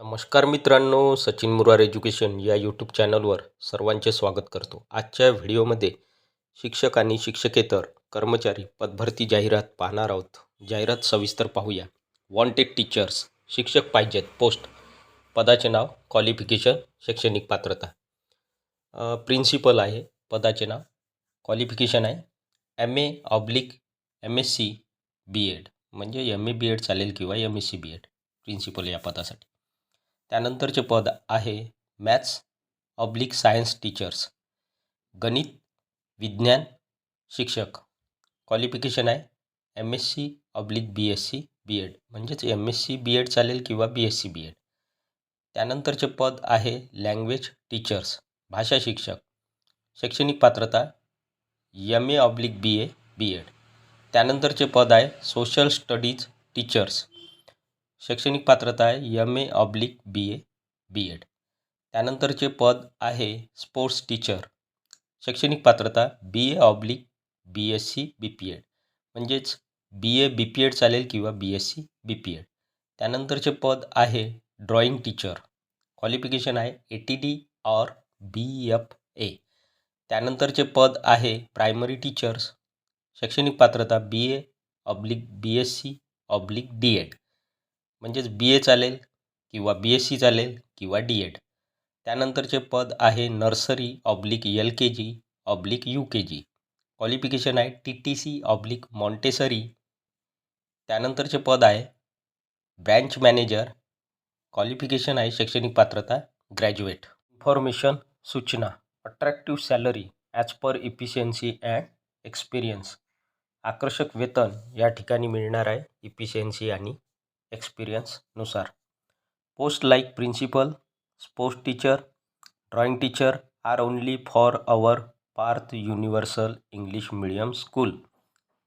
नमस्कार मित्रांनो सचिन मुरार एज्युकेशन या यूट्यूब चॅनलवर सर्वांचे स्वागत करतो. आजच्या व्हिडिओमध्ये शिक्षक आणि शिक्षकेतर कर्मचारी पदभरती जाहिरात पाहणार आहोत. जाहिरात सविस्तर पाहूया. वॉन्टेड टीचर्स शिक्षक पाहिजेत. पोस्ट पदाचे नाव क्वालिफिकेशन शैक्षणिक पात्रता. प्रिन्सिपल आहे पदाचे नाव क्वालिफिकेशन आहे. M A oblique M S C B Ed म्हणजे एम ए बी एड चालेल किंवा M S C B Ed principal या पदासाठी. त्यानंतरचे पद आहे मॅथ्स ऑब्लिक सायन्स टीचर्स. गणित विज्ञान शिक्षक. क्वालिफिकेशन आहे M S C oblique B S C B Ed म्हणजेच M S C B Ed चालेल किंवा B S C B Ed त्यानंतरचे पद आहे लँग्वेज टीचर्स भाषा शिक्षक. शैक्षणिक पात्रता M A oblique B A B Ed त्यानंतरचे पद आहे सोशल स्टडीज टीचर्स शैक्षणिक पात्रता आहे M A oblique B A B Ed त्यानंतरचे पद आहे स्पोर्ट्स टीचर शैक्षणिक पात्रता B A oblique B S C B P Ed म्हणजेच B A B P Ed चालेल किंवा B S C B P Ed त्यानंतरचे पद आहे ड्रॉइंग टीचर क्वालिफिकेशन आहे A T D or B F A त्यानंतरचे पद आहे प्रायमरी टीचर्स शैक्षणिक पात्रता B A oblique B S C oblique D Ed म्हणजेच बी ए चालेल किंवा बी एस सी चालेल किंवा डी एड त्यानंतरचे पद आहे nursery oblique L K G oblique U K G qualification आहे T T C oblique Montessori त्यानंतरचे पद आहे ब्रँच मॅनेजर क्वालिफिकेशन आहे शैक्षणिक पात्रता ग्रॅज्युएट इन्फॉर्मेशन सूचना. Attractive salary as per efficiency and experience आकर्षक वेतन या ठिकाणी मिळणार आहे इफिशियन्सी आणि एक्सपिरियन्सनुसार post like principal sports teacher drawing teacher are only for our Parth universal English medium school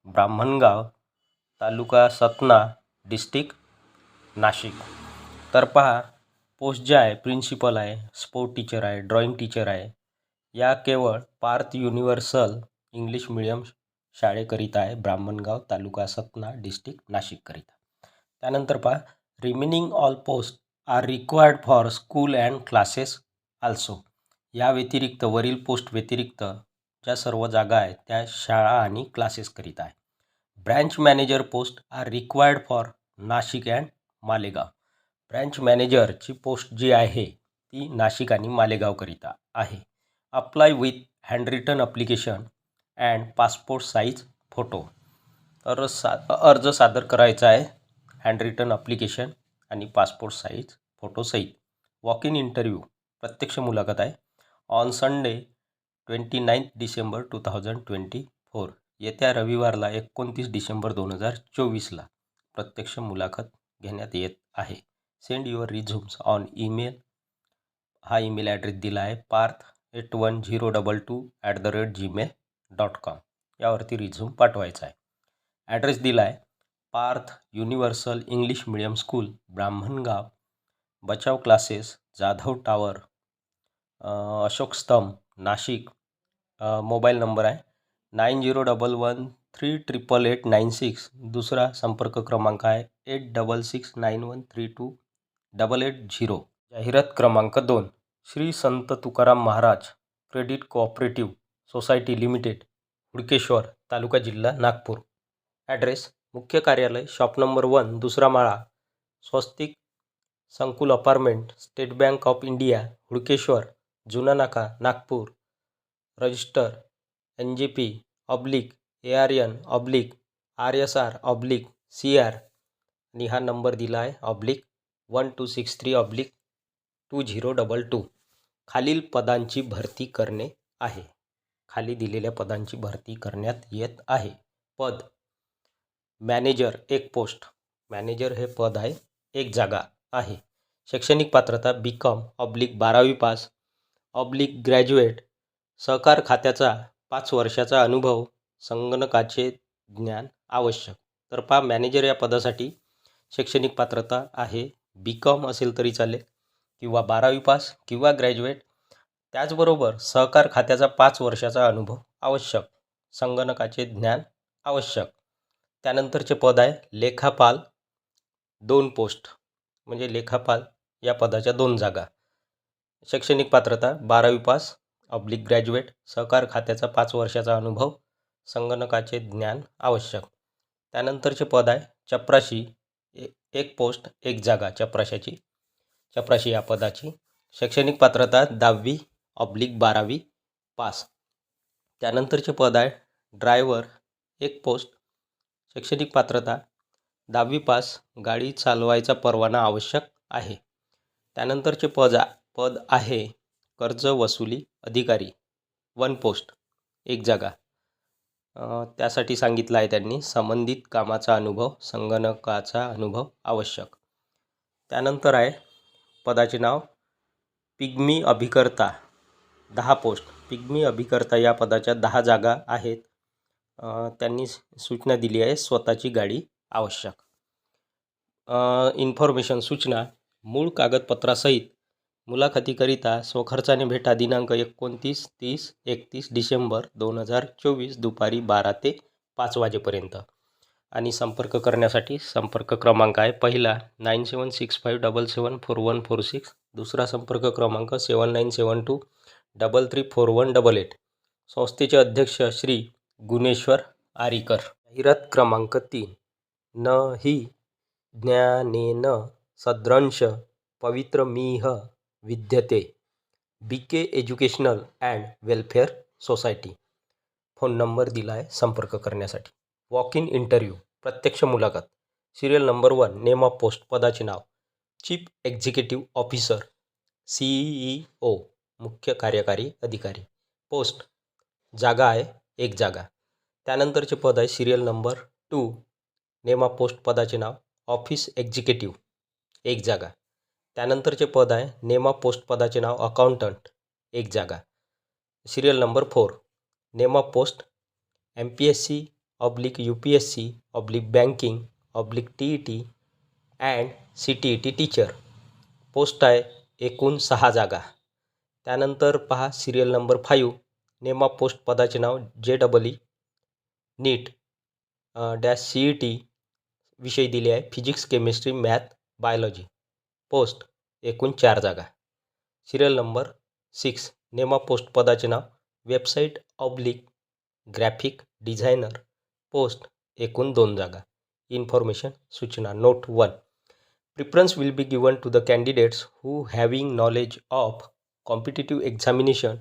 Brahmangaon taluka Satana district Nashik. तर पहा पोस्ट जे आहे प्रिन्सिपल आहे स्पोर्ट टीचर आहे ड्रॉइंग टीचर आहे या केवळ पार्थ युनिव्हर्सल इंग्लिश मिडियम शाळेकरिता आहे ब्राह्मणगाव तालुका सतना डिस्ट्रिक्ट नाशिककरिता. त्यानंतर पहा remaining all post are required for school and classes also या व्यतिरिक्त वरील पोस्ट व्यतिरिक्त ज्या सर्व जागा आहेत त्या शाळा आणि क्लासेसकरिता आहे. Branch manager post are required for Nashik and Malegaon. Branch मॅनेजरची post जी आहे ती नाशिक आणि मालेगावकरिता आहे. Apply with handwritten application and passport size photo तर सा अर्ज सादर करायचा आहे. हँड रिटर्न अप्लिकेशन आणि पासपोर्ट साईज फोटोसहित वॉक इन इंटरव्ह्यू प्रत्यक्ष मुलाखत आहे. On Sunday twenty ninth December two thousand twenty four येत्या रविवारला एकोणतीस डिसेंबर दोन हजार चोवीसला प्रत्यक्ष मुलाखत घेण्यात येत आहे. Send your resumes on email हा ईमेल ॲड्रेस दिला आहे Parth eight one zero double two at the rate Gmail dot com यावरती रिझ्यूम पाठवायचा आहे. ॲड्रेस दिला आहे Parth universal English medium school Brahmangaon. Bachav classes Jadhav tower. Ashok Stambh Nashik. Mobile number आहे. Nine zero double one three triple eight nine six. दुसरा संपर्क क्रमांक आहे eight double six nine one three two double eight zero. जाहिरात क्रमांक दोन Shri Sant Tukaram Maharaj credit cooperative society limited Hudkeshwar taluka जिल्हा Nagpur. Address मुख्य कार्यालय शॉप नंबर वन दुसरा माळा स्वस्तिक संकुल apartment state bank of India Hudkeshwar जुना नाका Nagpur register N J P oblique A R N oblique R S R oblique C R आणि हा नंबर दिला आहे oblique one two six three oblique two zero double two. खालील पदांची भरती करणे आहे. खाली दिलेल्या पदांची भरती करण्यात येत आहे. पद मॅनेजर एक पोस्ट. मॅनेजर हे पद आहे एक जागा आहे. शैक्षणिक पात्रता बी कॉम ऑब्लिक बारावी पास ऑब्लिक ग्रॅज्युएट सहकार खात्याचा पाच वर्षाचा अनुभव संगणकाचे ज्ञान आवश्यक. तर पहा मॅनेजर या पदासाठी शैक्षणिक पात्रता आहे बी कॉम असेल तरी चालेल किंवा बारावी पास किंवा ग्रॅज्युएट त्याचबरोबर सहकार खात्याचा पाच वर्षाचा अनुभव आवश्यक संगणकाचे ज्ञान आवश्यक. त्यानंतरचे पद आहे लेखापाल दोन पोस्ट. म्हणजे लेखापाल या पदाच्या दोन जागा. शैक्षणिक पात्रता बारावी पास ऑब्लिक ग्रॅज्युएट सहकार खात्याचा पाच वर्षाचा अनुभव संगणकाचे ज्ञान आवश्यक. त्यानंतरचे पद आहे चपराशी ए एक पोस्ट एक जागा चपराशाची. चपराशी या पदाची. शैक्षणिक पात्रता दहावी ऑब्लिक बारावी पास. त्यानंतरचे पद आहे ड्रायव्हर एक पोस्ट शैक्षणिक पात्रता दहावी पास गाडी चालवायचा परवाना आवश्यक आहे. त्यानंतरचे पद आ पद आहे कर्ज वसुली अधिकारी वन पोस्ट एक जागा. त्यासाठी सांगितलं आहे त्यांनी संबंधित कामाचा अनुभव संगणकाचा अनुभव आवश्यक. त्यानंतर आहे पदाचे नाव पिग्मी अभिकर्ता दहा पोस्ट. पिग्मी अभिकर्ता या पदाच्या दहा जागा आहेत. त्यांनी सूचना दिली आहे स्वतःची गाडी आवश्यक. इन्फॉर्मेशन सूचना मूळ कागदपत्रासहित मुलाखतीकरिता स्वखर्चाने भेटा दिनांक एकोणतीस तीस एकतीस डिसेंबर दोन हजार चोवीस दुपारी बारा ते पाच वाजेपर्यंत. आणि संपर्क करण्यासाठी संपर्क क्रमांक आहे पहिला nine seven six five double seven four one four six दुसरा संपर्क क्रमांक seven nine seven two double three four one double eight. संस्थेचे अध्यक्ष श्री गुणेश्वर आरीकर. जाहिरात क्रमांक तीन. न ही ज्ञानेन सद्रंश पवित्रमिह विद्यते. B K educational and welfare society phone number दिला आहे संपर्क करण्यासाठी. वॉक इन इंटरव्ह्यू प्रत्यक्ष मुलाखत. Serial number one name of post पदाचे नाव. Chief executive officer C E O मुख्य कार्यकारी अधिकारी. पोस्ट जागा आहे. एक जागा. त्यानंतरचे पद आहे serial number two name of post पदाचे नाव ऑफिस एक्झिक्युटिव्ह एक जागा. त्यानंतरचे पद आहे नेम ऑफ पोस्ट पदाचे नाव अकाउंटंट एक जागा. Serial number four name of post M P S C oblique U P S C oblique banking oblique T E T and C T E T teacher post आहे एकूण सहा जागा. त्यानंतर पहा serial number five name of post पदाचे नाव J double E NEET dash C E T विषय दिले आहे. Physics chemistry math biology. Post एकूण चार जागा. Serial number six name of post पदाचे नाव website oblique graphic designer. Post एकूण दोन जागा. इन्फॉर्मेशन सूचना note one. Preference will be given to the candidates who having knowledge of competitive examination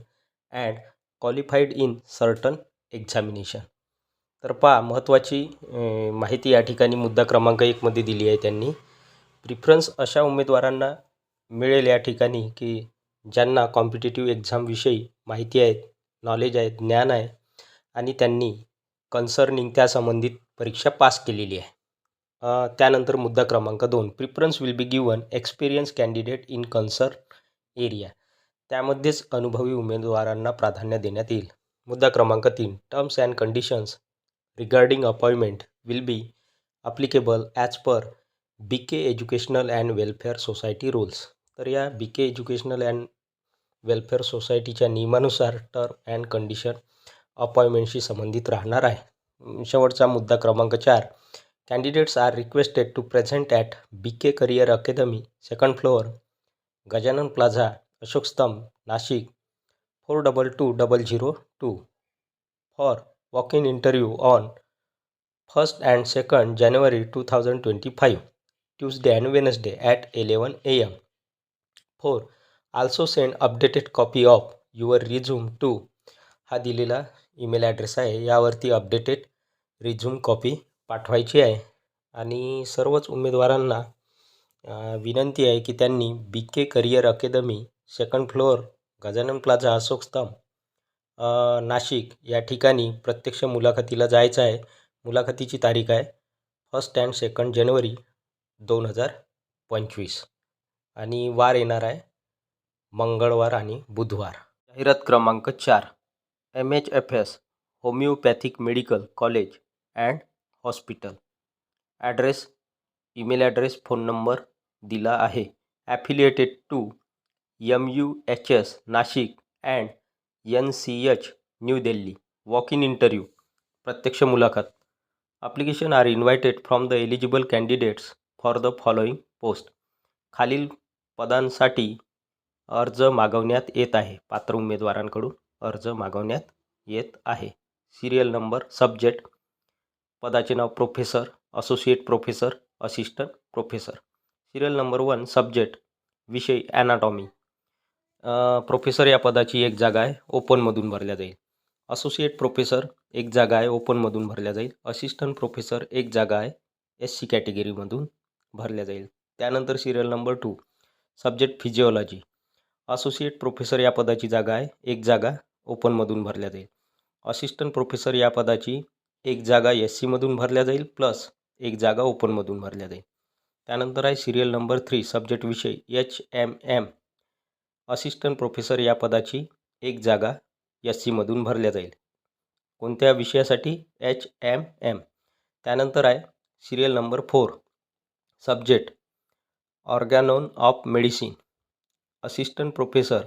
and qualified in certain examination तर पहा महत्त्वाची माहिती या ठिकाणी मुद्दा क्रमांक एकमध्ये दिली आहे त्यांनी. प्रिफरन्स अशा उमेदवारांना मिळेल या ठिकाणी की ज्यांना कॉम्पिटेटिव्ह एक्झामविषयी माहिती आहेत नॉलेज आहे ज्ञान आहे आणि त्यांनी कन्सर्निंग त्या संबंधित परीक्षा पास केलेली आहे. त्यानंतर मुद्दा क्रमांक दोन. Preference will be given experience candidate in concern area त्यामध्येच अनुभवी उमेदवारांना प्राधान्य देण्यात येईल. मुद्दा क्रमांक तीन terms and conditions regarding appointment will be applicable as per B K educational and welfare society rules तर या B K educational and welfare सोसायटीच्या नियमानुसार टर्म अँड कंडिशन अपॉइंटमेंटशी संबंधित राहणार आहे. शेवटचा मुद्दा क्रमांक चार candidates are requested to present at B K career academy second floor Gajanan plaza Ashok Stambh Nashik. Four double two double zero two for walk in interview on first and second January two thousand twenty five Tuesday and Wednesday at eleven A M for also send updated copy of your resume to हा दिलेला email address आहे. यावरती updated resume copy पाठवायची आहे. आणि सर्वच उमेदवारांना विनंती आहे की त्यांनी B K career academy second floor Gajanan plaza Ashok Stambh. Nashik या ठिकाणी प्रत्यक्ष मुलाखतीला जायचं आहे. मुलाखतीची तारीख आहे फर्स्ट अँड सेकंड जानेवारी दोन हजार पंचवीस. आणि वार येणार आहे मंगळवार आणि बुधवार. जाहिरात क्रमांक चार M H F S homoeopathic medical college and hospital address email address phone number दिला आहे. Affiliated to M U H S Nashik and N C H new Delhi. Walk in interview प्रत्यक्ष मुलाखत. Application are invited from the eligible candidates for the following post खालील पदांसाठी अर्ज मागवण्यात येत आहे. पात्र उमेदवारांकडून अर्ज मागवण्यात येत आहे. सिरियल नंबर सब्जेक्ट पदाचे नाव professor associate professor assistant professor serial number one subject विषय ॲनाटॉमी प्रोफेसर या पदाची एक जागा आहे ओपनमधून भरल्या जाईल. असोसिएट प्रोफेसर एक जागा आहे ओपनमधून भरल्या जाईल. असिस्टंट प्रोफेसर एक जागा आहे एस सी कॅटेगरीमधून भरल्या जाईल. त्यानंतर serial number two subject physiology associate professor या पदाची जागा आहे एक जागा ओपनमधून भरल्या जाईल. असिस्टंट प्रोफेसर या पदाची एक जागा एस सीमधून भरल्या जाईल प्लस एक जागा ओपनमधून भरल्या जाईल. त्यानंतर आहे सिरियल नंबर थ्री सब्जेक्ट विषय H M M assistant professor या पदाची एक जागा एस सीमधून भरल्या जाईल. कोणत्या विषयासाठी? एच एम एम त्यानंतर आहे serial number four subject organon of medicine assistant professor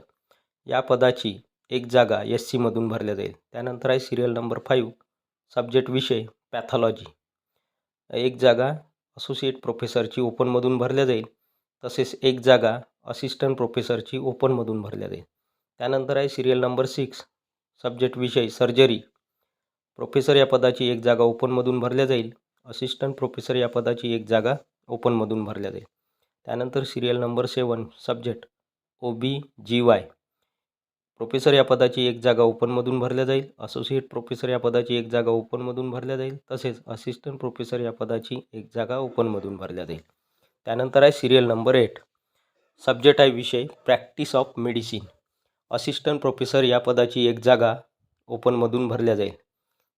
या पदाची एक जागा एस सीमधून भरल्या जाईल. त्यानंतर आहे सिरियल नंबर फाईव्ह सब्जेक्ट विषय पॅथॉलॉजी एक जागा असोसिएट प्रोफेसरची ओपनमधून भरल्या जाईल. तसेच एक जागा असिस्टंट प्रोफेसरची ओपनमधून भरल्या जाईल. त्यानंतर आहे सिरियल नंबर सिक्स सब्जेक्ट विषय सर्जरी प्रोफेसर या पदाची एक जागा ओपनमधून भरल्या जाईल. असिस्टंट प्रोफेसर या पदाची एक जागा ओपनमधून भरल्या जाईल. त्यानंतर serial number seven subject O B G Y professor या पदाची एक जागा ओपनमधून भरल्या जाईल. असोसिएट प्रोफेसर या पदाची एक जागा ओपनमधून भरल्या जाईल. तसेच असिस्टंट प्रोफेसर या पदाची एक जागा ओपनमधून भरल्या जाईल. त्यानंतर आहे सिरियल नंबर एट सब्जेक्ट आहे विषय practice of medicine assistant professor या पदाची एक जागा ओपनमधून भरल्या जाईल.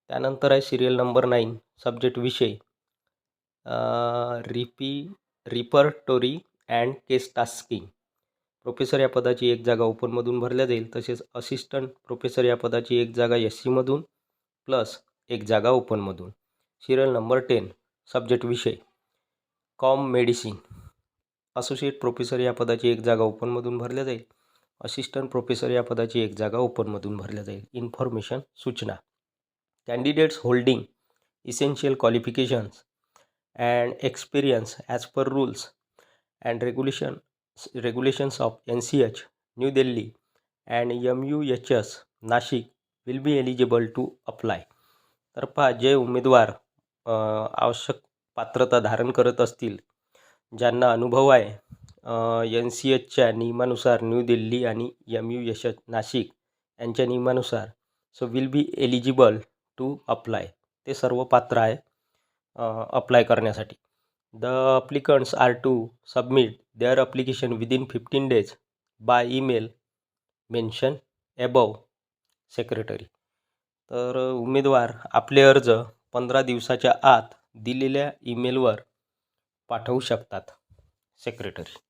त्यानंतर आहे सिरियल नंबर नाईन सब्जेक्ट विषय. Ripi repertory and case tasking professor या पदाची एक जागा ओपनमधून भरल्या जाईल. तसेच असिस्टंट प्रोफेसर या पदाची एक जागा एस सीमधून प्लस एक जागा ओपनमधून सिरियल नंबर टेन सब्जेक्ट विषय. कॉम मेडिसिन असोसिएट प्रोफेसर या पदाची एक जागा ओपनमधून भरल्या जाईल. असिस्टंट प्रोफेसर या पदाची एक जागा ओपनमधून भरल्या जाईल. इन्फॉर्मेशन सूचना. Candidates holding essential qualifications and experience as per rules and regulation regulations of N C H new Delhi and M U H S Nashik will be eligible to apply. तर पहा जे उमेदवार आवश्यक पात्रता धारण करत असतील ज्यांना अनुभव आहे एन सी एचच्या नियमानुसार न्यू दिल्ली आणि एम यू यशच नाशिक यांच्या नियमानुसार so will be eligible to apply ते सर्व पात्र आहे अप्लाय करण्यासाठी. The applicants are to submit their application within 15 days by email mention above secretary तर उमेदवार आपले अर्ज पंधरा दिवसाच्या आत दिलेल्या ईमेलवर पाठवू शकतात. सेक्रेटरी